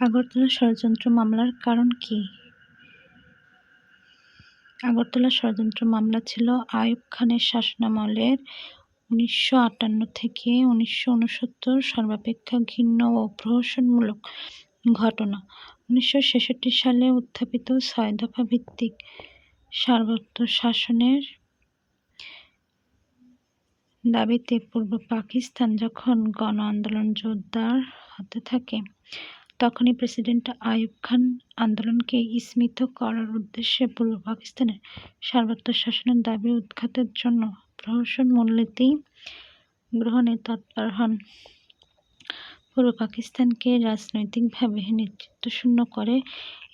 আগরতলা ষড়যন্ত্র মামলার কারণ কি? আগরতলা ষড়যন্ত্র মামলা ছিল আয়ুব খানের শাসনামলের উনিশশো আটান্ন থেকে উনিশশো উনসত্তর সর্বাপেক্ষা ঘৃণ্য ও প্রহসনমূলক ঘটনা। উনিশশো ছেষট্টি সালে উত্থাপিত ছয় দফা ভিত্তিক সার্বত্র শাসনের দাবিতে পূর্ব পাকিস্তান যখন গণ আন্দোলন জোরদার হতে থাকে তখনই প্রেসিডেন্ট আইয়ুব খান আন্দোলনকে স্মিত করার উদ্দেশ্যে পূর্ব পাকিস্তানের সার্বত্র শাসনের দাবি উৎখাতের জন্য প্রহসন মূলনীতি গ্রহণে তৎপর হন। পূর্ব পাকিস্তানকে রাজনৈতিকভাবে নেতৃত্বশূন্য করে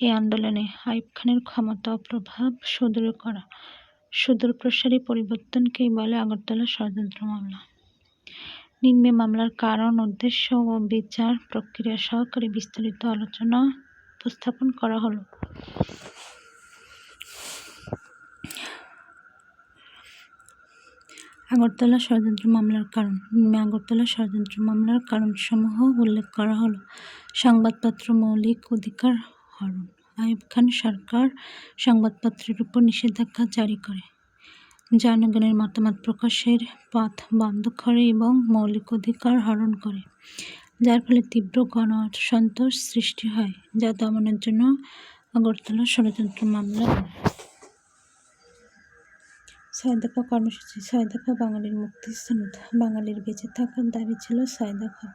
এই আন্দোলনে আইয়ুব খানের ক্ষমতা ও প্রভাব সুদূর করা, সুদূরপ্রসারী পরিবর্তনকেই বলে আগরতলা ষড়যন্ত্র মামলা। নিম্নে মামলার কারণ, উদ্দেশ্য ও বিচার প্রক্রিয়া সহকারে বিস্তারিত আলোচনা উপস্থাপন করা হলো। আগরতলা ষড়যন্ত্র মামলার কারণ। আগরতলা ষড়যন্ত্র মামলার কারণসমূহ উল্লেখ করা হলো। সংবাদপত্র মৌলিক অধিকার হরণ। আইব খান সরকার সংবাদপত্রের উপর নিষেধাজ্ঞা জারি করে। জনগণের মতামত প্রকাশের পথ বন্ধ করে এবং মৌলিক অধিকার হরণ করে, যার ফলে তীব্র গণ অসন্তোষ সৃষ্টি হয়, যা দমনের জন্য আগরতলা ষড়যন্ত্র মামলা ছয় দফা কর্মসূচি, ছয় দফা বাঙালির মুক্তিস্থান বাঙালির বেঁচে থাকার দাবি ছিল ছয় দফা।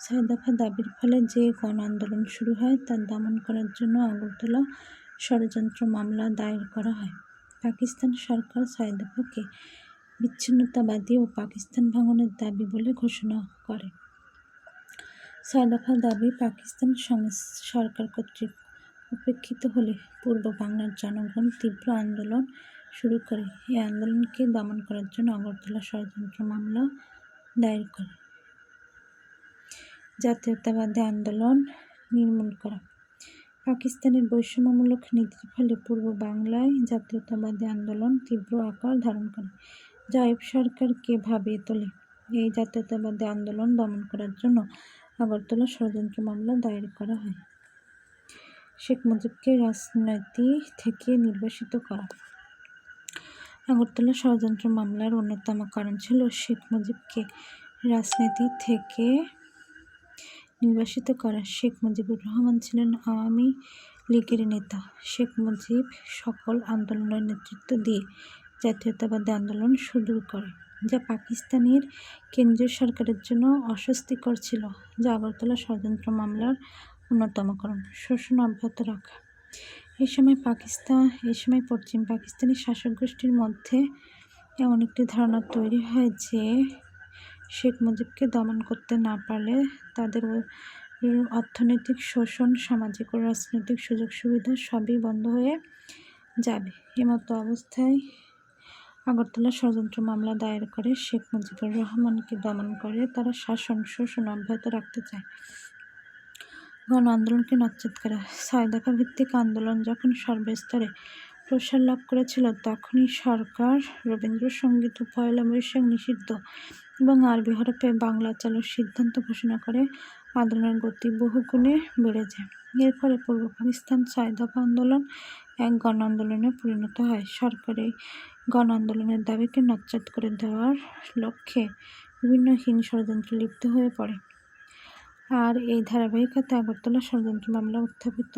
ছয় দফা দাবির ফলে যে গণ আন্দোলন শুরু হয়, তা দমন করার জন্য আগরতলা ষড়যন্ত্র মামলা দায়ের করা হয়। পাকিস্তান সরকার ছয় দফাকে বিচ্ছিন্নতাবাদী ও পাকিস্তান ভাঙনের দাবি বলে ঘোষণা করে। ছয় দাবি, পাকিস্তান সরকার কর্তৃক উপেক্ষিত হলে পূর্ব বাংলার জনগণ তীব্র আন্দোলন শুরু করে। এই আন্দোলনকে দমন করার জন্য আগরতলা ষড়যন্ত্র মামলা দায়ের করে। জাতীয়তাবাদী আন্দোলন নির্মূল করা। পাকিস্তানের বৈষম্যমূলক নীতির ফলে পূর্ব বাংলায় জাতীয়তাবাদী আন্দোলন তীব্র আকার ধারণ করে। আইয়ুব সরকারকে ভাবিয়ে তোলে? এই জাতীয়তাবাদী আন্দোলন দমন করার জন্য আগরতলা ষড়যন্ত্র মামলা দায়ের করা হয়। শেখ মুজিবকে রাজনীতি থেকে নির্বাসিত করা। আগরতলা ষড়যন্ত্র মামলার অন্যতম কারণ ছিল শেখ মুজিবকে রাজনীতি থেকে নির্বাসিত করা শেখ মুজিবুর রহমান ছিলেন আওয়ামী লীগের নেতা। শেখ মুজিব সকল আন্দোলনের নেতৃত্ব দিয়ে জাতীয়তাবাদী আন্দোলন শুরু করে যা পাকিস্তানের কেন্দ্রীয় সরকারের জন্য অস্বস্তিকর ছিল, যা আগরতলা ষড়যন্ত্র মামলার অন্যতমকরণ শোষণ অব্যাহত রাখা। এই সময় পাকিস্তান এই সময় পশ্চিম পাকিস্তানি শাসক গোষ্ঠীর মধ্যে এমন একটি ধারণা তৈরি হয় যে শেখ মুজিবকে দমন করতে না পারলে তাদের অর্থনৈতিক শোষণ, সামাজিক ও রাজনৈতিক সুযোগ সুবিধা সবই বন্ধ হয়ে যাবে। এমতো অবস্থায় আগরতলা ষড়যন্ত্র মামলা দায়ের করে শেখ মুজিবুর রহমানকে দমন করে তারা শাসন, শোষণ অব্যাহত রাখতে চায়। গণ আন্দোলনকে নচ্ছেদ করা। ছয় ভিত্তিক আন্দোলন যখন সর্বস্তরে প্রসার লাভ করেছিল, তখনই সরকার রবীন্দ্রসঙ্গীত ও পয়লা বৈশাখ নিষিদ্ধ এবং আরবি হরফে বাংলা চালুর সিদ্ধান্ত ঘোষণা করে, আন্দোলনের গতি বহুগুণে বেড়ে যায় এর ফলে পূর্ব পাকিস্তান ছয় দফা আন্দোলন এক গণ আন্দোলনে পরিণত হয়। সরকারি গণ আন্দোলনের দাবিকে নচ্ছাদ করে দেওয়ার লক্ষ্যে বিভিন্ন হীন ষড়যন্ত্রে লিপ্ত হয়ে পড়ে। আর এই ধারাবাহিকতা আগরতলা ষড়যন্ত্র মামলা উত্থাপিত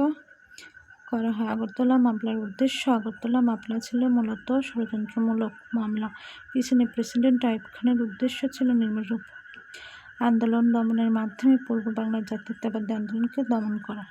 করা হয়। আগরতলা মামলার উদ্দেশ্য আগরতলা মামলা ছিল মূলত ষড়যন্ত্রমূলক মামলা। পিছনে প্রেসিডেন্ট আইব খানের উদ্দেশ্য ছিল নিম্নরূপ আন্দোলন দমনের মাধ্যমে পূর্ব বাংলার জাতীয়তাবাদী আন্দোলনকে দমন করা।